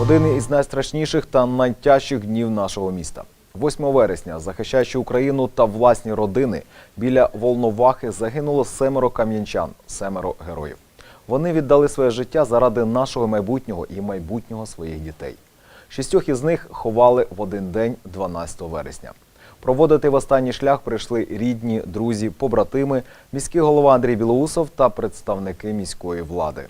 Один із найстрашніших та найтяжчих днів нашого міста. 8 вересня, захищаючи Україну та власні родини, біля Волновахи загинуло семеро кам'янчан, семеро героїв. Вони віддали своє життя заради нашого майбутнього і майбутнього своїх дітей. Шістьох із них ховали в один день 12 вересня. Проводити в останній шлях прийшли рідні, друзі, побратими, міський голова Андрій Білоусов та представники міської влади.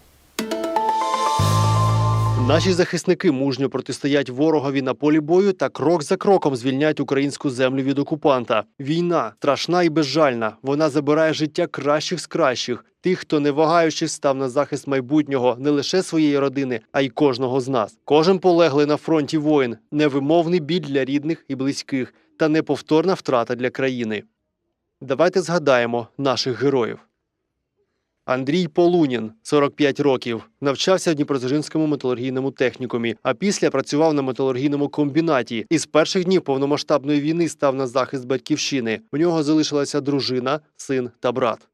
Наші захисники мужньо протистоять ворогові на полі бою та крок за кроком звільняють українську землю від окупанта. Війна страшна і безжальна. Вона забирає життя кращих з кращих, тих, хто не вагаючись став на захист майбутнього не лише своєї родини, а й кожного з нас. Кожен полеглий на фронті воїн, невимовний біль для рідних і близьких та неповторна втрата для країни. Давайте згадаємо наших героїв. Андрій Полунін, 45 років, навчався в Дніпродзержинському металургійному технікумі, а після працював на металургійному комбінаті. І з перших днів повномасштабної війни став на захист батьківщини. У нього залишилася дружина, син та брат.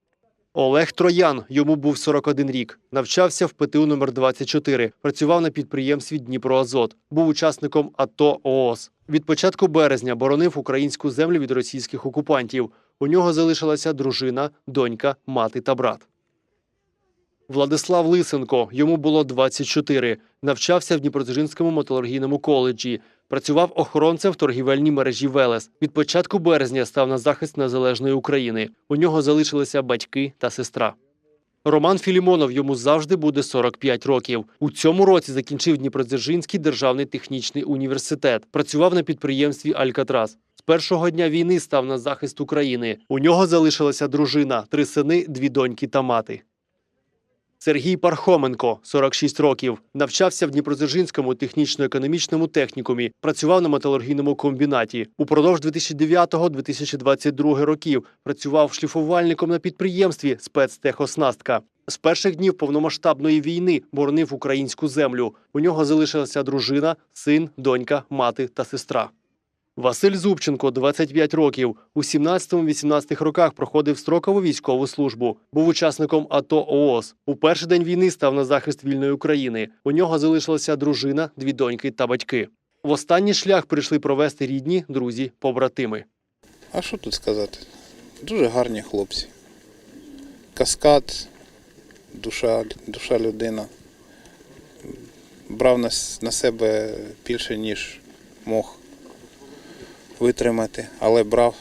Олег Троян, йому був 41 рік. Навчався в ПТУ номер 24 працював на підприємстві Дніпроазот, був учасником АТО ООС. Від початку березня боронив українську землю від російських окупантів. У нього залишилася дружина, донька, мати та брат. Владислав Лисенко, йому було 24, навчався в Дніпродзержинському металургійному коледжі, працював охоронцем в торгівельній мережі Велес. Від початку березня став на захист незалежної України. У нього залишилися батьки та сестра. Роман Філімонов йому завжди буде 45 років. У цьому році закінчив Дніпродзержинський державний технічний університет. Працював на підприємстві Алькатрас. З першого дня війни став на захист України. У нього залишилася дружина, три сини, дві доньки та мати. Сергій Пархоменко, 46 років, навчався в Дніпродзержинському технічно-економічному технікумі, працював на металургійному комбінаті. Упродовж 2009-2022 років працював шліфувальником на підприємстві спецтехоснастка. З перших днів повномасштабної війни боронив українську землю. У нього залишилася дружина, син, донька, мати та сестра. Василь Зубченко, 25 років, у 17-18 роках проходив строкову військову службу. Був учасником АТО ООС. У перший день війни став на захист вільної України. У нього залишилася дружина, дві доньки та батьки. В останній шлях прийшли провести рідні, друзі, побратими. А що тут сказати? Дуже гарні хлопці. Каскад, душа, душа людина. Брав на, себе більше, ніж мог витримати, але брав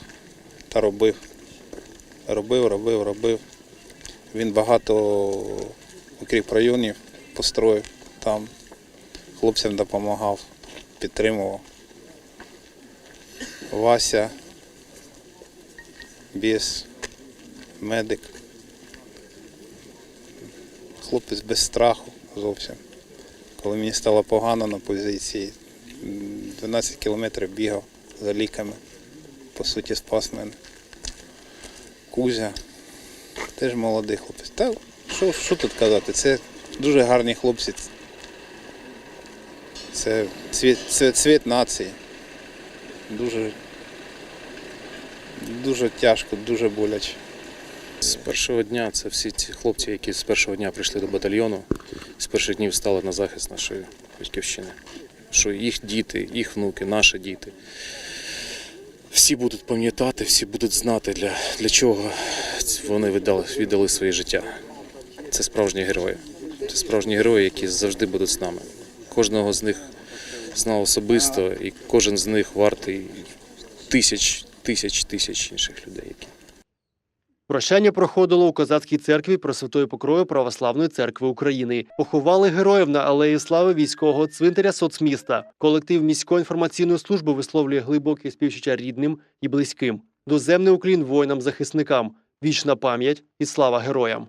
та робив. Робив, робив, робив. Він багато укріп районів построїв там, хлопцям допомагав, підтримував. Вася, біс, медик. Хлопець без страху зовсім. Коли мені стало погано на позиції, 12 кілометрів бігав за ліками. По суті, спас мене. Кузя, теж молодий хлопець. Та що, що тут казати? Це дуже гарні хлопці. Це цвіт, цвіт нації. Дуже, дуже тяжко, дуже боляче. З першого дня це всі ці хлопці, які з першого дня прийшли до батальйону, з перших днів стали на захист нашої батьківщини. Що їх діти, їх внуки, наші діти. Всі будуть пам'ятати, всі будуть знати, для, для чого вони віддали, віддали своє життя. Це справжні герої. Це справжні герої, які завжди будуть з нами. Кожного з них знав особисто, і кожен з них вартий тисяч, тисяч, тисяч інших людей. які Прощання проходило у козацькій церкві Пресвятої Покрою Православної церкви України. Поховали героїв на алеї слави військового цвинтаря соцміста. Колектив міської інформаційної служби висловлює глибоке співчуття рідним і близьким. Доземний уклін воїнам-захисникам. Вічна пам'ять і слава героям.